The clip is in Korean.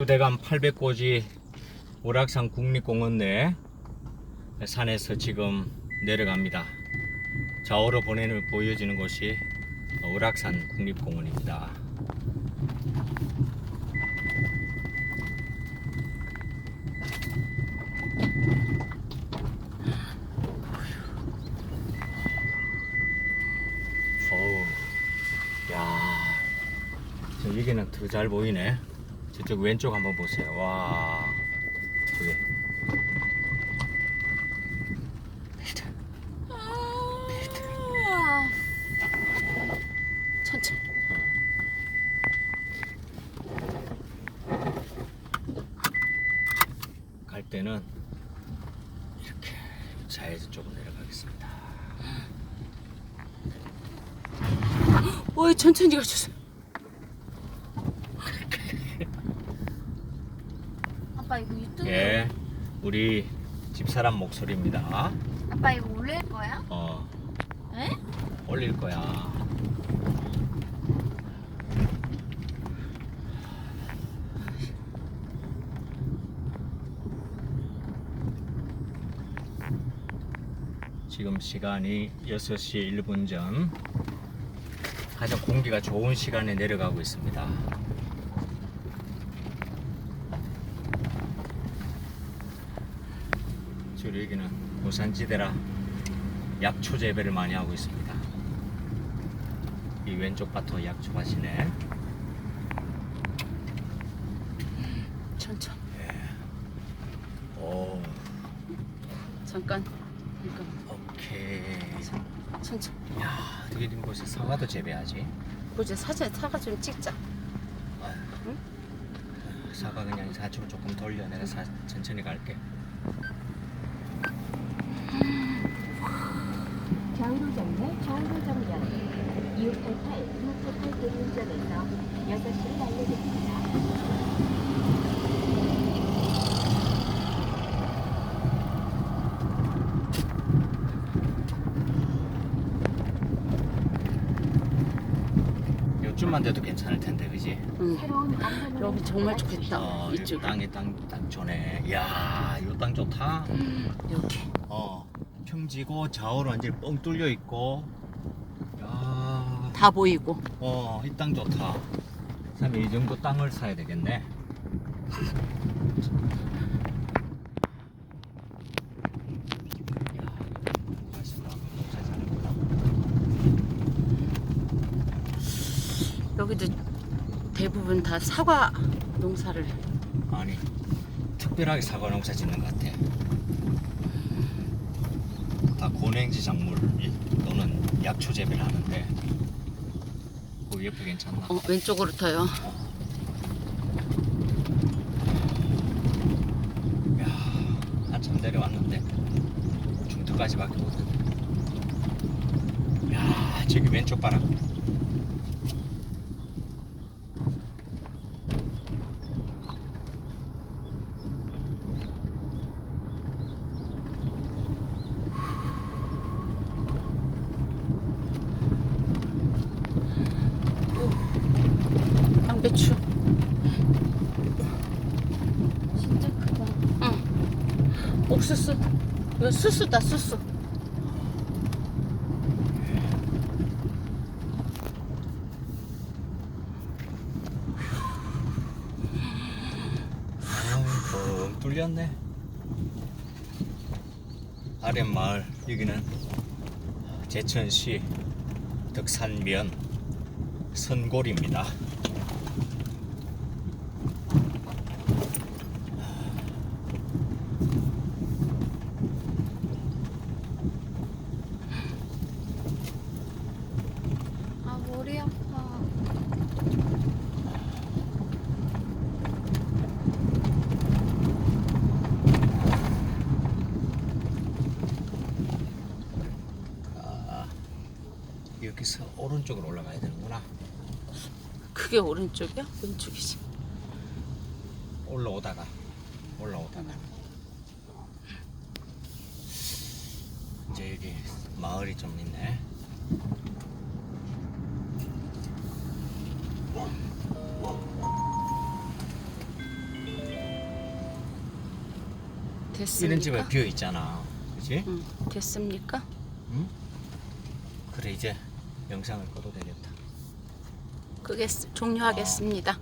부대감 800고지 오락산 국립공원 내 산에서 지금 내려갑니다. 좌우로 보내는 보여지는 곳이 오락산 국립공원입니다. 어우, 야, 저 여기는 더 잘 보이네. 저쪽 왼쪽 한번 보세요. 와, 저기. 아. 천천히. 갈 때는 이렇게 좌회전 쪽으로 내려가겠습니다. 어이 천천히 가주세요. 아빠 이거 유튜브 예, 우리 집사람 목소리입니다. 아빠 이거 올릴 거야? 어, 에? 올릴 거야. 지금 시간이 6시 1분 전 가장 공기가 좋은 시간에 내려가고 있습니다. 주로 여기는 고산지대라 약초 재배를 많이 하고 있습니다. 이 왼쪽 밭도 약초 밭이네. 천천히. 오, 잠깐. 잠깐. 오케이. 천천히. 야, 되게 있는 곳에 사과도 재배하지. 보자 사진 사과 좀 찍자. 사과 그냥 사주로 조금 돌려. 내가 사, 천천히 갈게. 정면, 좌우로 정면. 688, 688 대운전에서 6시를 알려드립니다. 요쯤만 돼도 괜찮을 텐데, 그지? 응. 여기 정말 좋겠다. 어, 이쪽. 이 땅이 땅, 땅 좋네. 이야, 이땅 좋다. 여기. 어, 평지고 좌우로 완전히 뻥 뚫려 있고. 야, 다 보이고. 어, 이 땅 좋다. 그다음에 이 정도 땅을 사야 되겠네. 여기도 대부분 다 사과 농사를. 아니, 특별하게 사과 농사 짓는 것 같아. 다 고냉지 작물 또는 약초 재배를 하는데, 옆에 괜찮나? 어 왼쪽으로 터요. 야, 한참 내려왔는데 중턱까지밖에 못했네. 야, 저기 왼쪽 봐라. 옥수수. 이거 수수다 수수. 뚫렸네. 아랫마을 여기는 제천시 덕산면 선골입니다. 아 머리 아파. 여기서 오른쪽으로 올라가야 되는구나. 그게 오른쪽이야? 왼쪽이지. 올라오다가 올라오다가 이제 여기 마을이 좀 있네. 됐습니까? 이런 집에 비어 있잖아. 그지? 응, 됐습니까? 응? 그래 이제 영상을 꺼도 되겠다. 그게 종료하겠습니다.